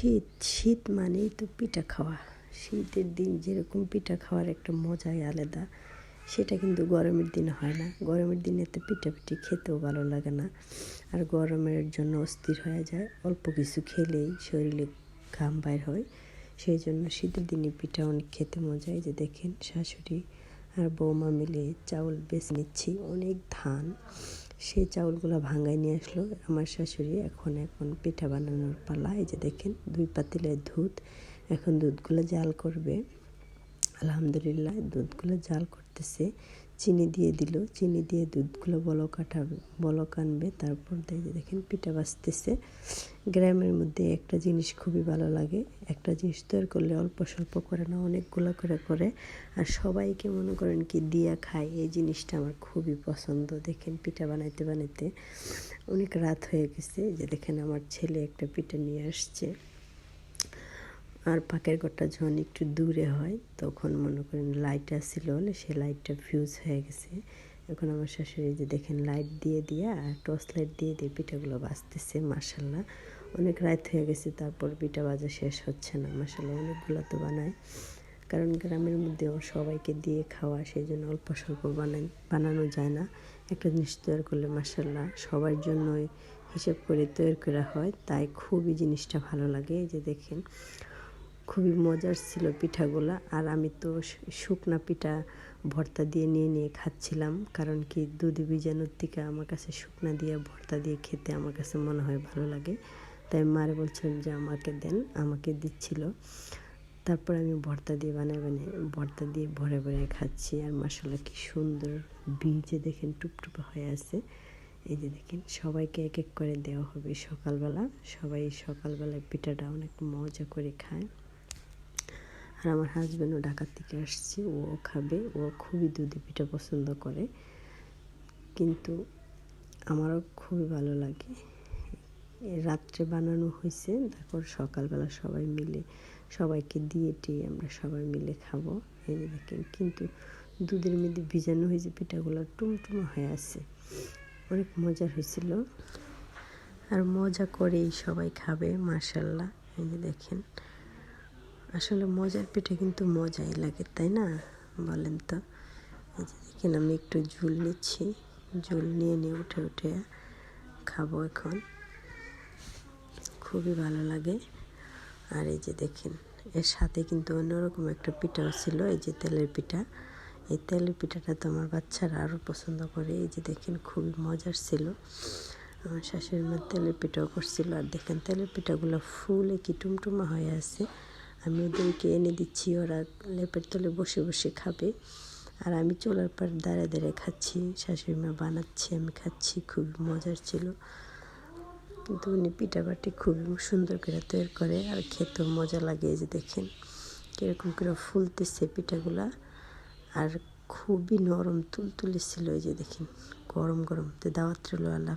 শীত শীত মানেই তো পিঠা খাওয়া। শীতের দিন যেরকম পিঠা খাওয়ার একটা মজাই আলাদা, সেটা কিন্তু গরমের দিনে হয় না। গরমের দিনে তো পিঠা পিঠি খেতেও ভালো লাগে না। আর গরমের জন্য অস্থির হয়ে যায়। অল্প কিছু খেলেই শরীরে ঘাম বাইর হয়। সেই জন্য শীতের দিনে পিঠা অনেক খেতে মজা যে দেখেন শাশুড়ি আর বৌমা মিলে চাউল বেছে নিচ্ছি। অনেক ধান সেই চাউলগুলো ভাঙায় নিয়ে আসলো। আমার শাশুড়ি এখন এখন পিঠা বানানোর পালা। এই যে দেখেন, দুই পাতিলের দুধ। এখন দুধগুলো জাল করবে। আলহামদুলিল্লাহ, দুধগুলো জাল করতেছে। চিনি দিয়ে দিল। চিনি দিয়ে দুধগুলো বলক কাটাবে বলক আনবে। তারপর দেখে, দেখেন পিঠা বাঁচতেছে গ্রামের মধ্যে একটা জিনিস খুবই ভালো লাগে। একটা জিনিস তৈরি করলে অল্প স্বল্প করে না, অনেকগুলো করে করে। আর সবাইকে মনে করেন কি দিয়া খায়। এই জিনিসটা আমার খুবই পছন্দ। দেখেন পিঠা বানাইতে বানাইতে অনেক রাত হয়ে গেছে। যে দেখেন আমার ছেলে একটা পিঠা নিয়ে আসছে। আর পাকের ঘরটা যখন একটু দূরে হয়, তখন মনে করেন লাইট আসছিল সে লাইটটা ফিউজ হয়ে গেছে। এখন আমার শাশুড়ি যে দেখেন লাইট দিয়ে দিয়ে আর টর্চ লাইট দিয়ে দিয়ে পিঠাগুলো বাজতেছে মাসাল্লাহ অনেক রাত হয়ে গেছে, তারপর পিঠা বাজা শেষ হচ্ছে না মাসাল্লাহ অনেকগুলো তো বানায়। কারণ গ্রামের মধ্যেও সবাইকে দিয়ে খাওয়া, সেই জন্য অল্প স্বল্প বানাই বানানো যায় না। একটা জিনিস তৈরি করলে মাসাল্লাহ সবার জন্যই হিসেব করে তৈরি করা হয়, তাই খুবই জিনিসটা ভালো লাগে। এই যে দেখেন খুবই মজার ছিল পিঠাগুলা। আর আমি তো শুকনা পিঠা ভর্তা দিয়ে নিয়ে নিয়ে খাচ্ছিলাম। কারণ কি দুধ বীজাণুর থেকে আমার কাছে শুকনা দিয়ে ভর্তা দিয়ে খেতে আমার কাছে মনে হয় ভালো লাগে। তাই মারে বলছিলাম যে আমাকে দেন, আমাকে দিচ্ছিল। তারপর আমি ভর্তা দিয়ে বানাই বানিয়ে, ভর্তা দিয়ে ভরে ভরে খাচ্ছি। আর মশলা কি সুন্দর বীজে দেখেন টুপটুপে হয়ে আছে। এই যে দেখেন, সবাইকে এক এক করে দেওয়া হবে সকালবেলা। সবাই সকালবেলায় পিঠাটা অনেক মজা করে খায়। আর আমার হাজব্যান্ডও ঢাকার থেকে আসছে, ও খাবে, ও খুবই দুধি পিঠা পছন্দ করে। কিন্তু আমারও খুবই ভালো লাগে। রাত্রে বানানো হয়েছে তারপর সকালবেলা সবাই মিলে, সবাইকে দিয়ে টিয়ে আমরা সবাই মিলে খাব। এই দেখেন, কিন্তু দুধের মধ্যে ভিজানো হয়েছে পিঠাগুলো টুমটুমা হয়ে আছে। অনেক মজার হয়েছিল আর মজা করেই সবাই খাবে মার্শাল্লাহ এই দেখেন আসলে মজার পিঠে কিন্তু মজাই লাগে, তাই না? বলেন তো। এই যে দেখেন, আমি একটু ঝুল নিচ্ছি। ঝুল নিয়ে নিয়ে উঠে উঠে খাব এখন। খুবই ভালো লাগে। আর এই যে দেখেন, এর সাথে কিন্তু অন্যরকম একটা পিঠাও ছিল, এই যে তেলের পিঠা। এই তেলের পিঠাটা তো আমার বাচ্চারা আরও পছন্দ করে। এই যে দেখেন, খুবই মজার ছিল। আমার শাশুড়ি মা তেলের পিঠাও করছিল। আর দেখেন, তেলের পিঠাগুলো ফুলে কি টুমটুমা হয়ে আছে। আমি ওদেরকে এনে দিচ্ছি, ওরা লেপের তলে বসে বসে খাবে। আর আমি চলার পর দাঁড়িয়ে দাঁড়িয়ে খাচ্ছি শাশুড়ি মা বানাচ্ছি, আমি খাচ্ছি খুবই মজার ছিল। কিন্তু উনি পিঠাপাটি খুবই সুন্দর করে তৈরি করে আর খেতেও মজা লাগে যে দেখেন, কীরকম করে ফুলতেছে পিঠাগুলা। আর খুবই নরম, তুলতুলে ছিল এই যে দেখেন, গরম গরম, তো দাওয়াত রইল আল্লাহ